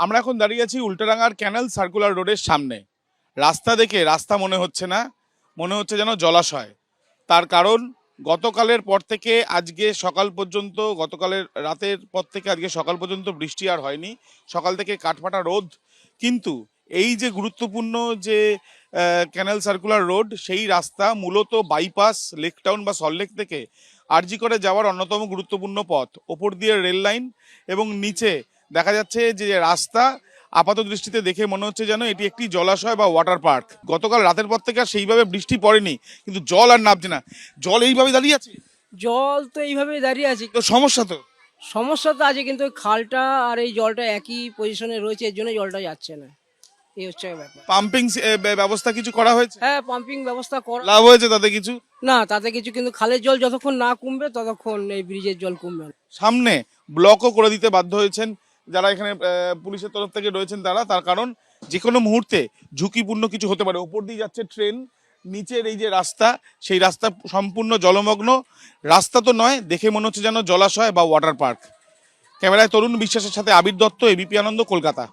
আমরা এখন দাঁড়িয়ে আছি উল্টাডাঙ্গার ক্যানেল সার্কুলার রোডের সামনে। রাস্তা দেখে রাস্তা মনে হচ্ছে না, মনে হচ্ছে যেন জলাশয়। তার কারণ, গতকালের পর থেকে আজকে সকাল পর্যন্ত, গতকালের রাতের পর থেকে আজকে সকাল পর্যন্ত বৃষ্টি আর হয়নি। সকাল থেকে কাঠফাটা রোদ। কিন্তু এই যে গুরুত্বপূর্ণ যে ক্যানেল সার্কুলার রোড সেই রাস্তা মূলত বাইপাস লেক টাউন বা সল্টলেক থেকে আরজি করে যাওয়ার অন্যতম গুরুত্বপূর্ণ পথ। ওপর দিয়ে রেল লাইন এবং নিচে দেখা যাচ্ছে যে রাস্তা আপাত দৃষ্টিতে দেখে মনে হচ্ছে যেন এটি একটি জলাশয় বা ওয়াটার পার্ক গতকাল রাতের পর থেকে আর সেইভাবে বৃষ্টি পড়েনি কিন্তু জল আর নামছে না। জল এইভাবে দাঁড়িয়ে আছে? জল তো এইভাবেই দাঁড়িয়ে আছে। তো সমস্যা তো? সমস্যা তো আছে কিন্তু খালটা আর এই জলটা একই পজিশনে রয়েছে এর জন্য জলটা যাচ্ছে না। এই হচ্ছে ব্যাপার। পাম্পিং ব্যবস্থা কিছু করা হয়েছে? হ্যাঁ পাম্পিং ব্যবস্থা করা লাভ হয়েছে তাতে কিছু? না তাতে কিছু কিন্তু খালের জল যতক্ষণ না কমবে ততক্ষণ এই ব্রিজের জল কমবে সামনে ব্লকও করে দিতে বাধ্য হয়েছেন যারা এখানে পুলিশের তরফ থেকে রয়েছেন তারা, তার কারণ যে কোনো মুহূর্তে ঝুঁকিপূর্ণ কিছু হতে পারে। ওপর দিয়ে যাচ্ছে ট্রেন, নিচের এই যে রাস্তা, সেই রাস্তা সম্পূর্ণ জলমগ্ন। রাস্তা তো নয়, দেখে মনে হচ্ছে যেন জলাশয় বা ওয়াটার পার্ক ক্যামেরায় তরুণ বিশ্বাসের সাথে আবির দত্ত এবিপি আনন্দ, কলকাতা।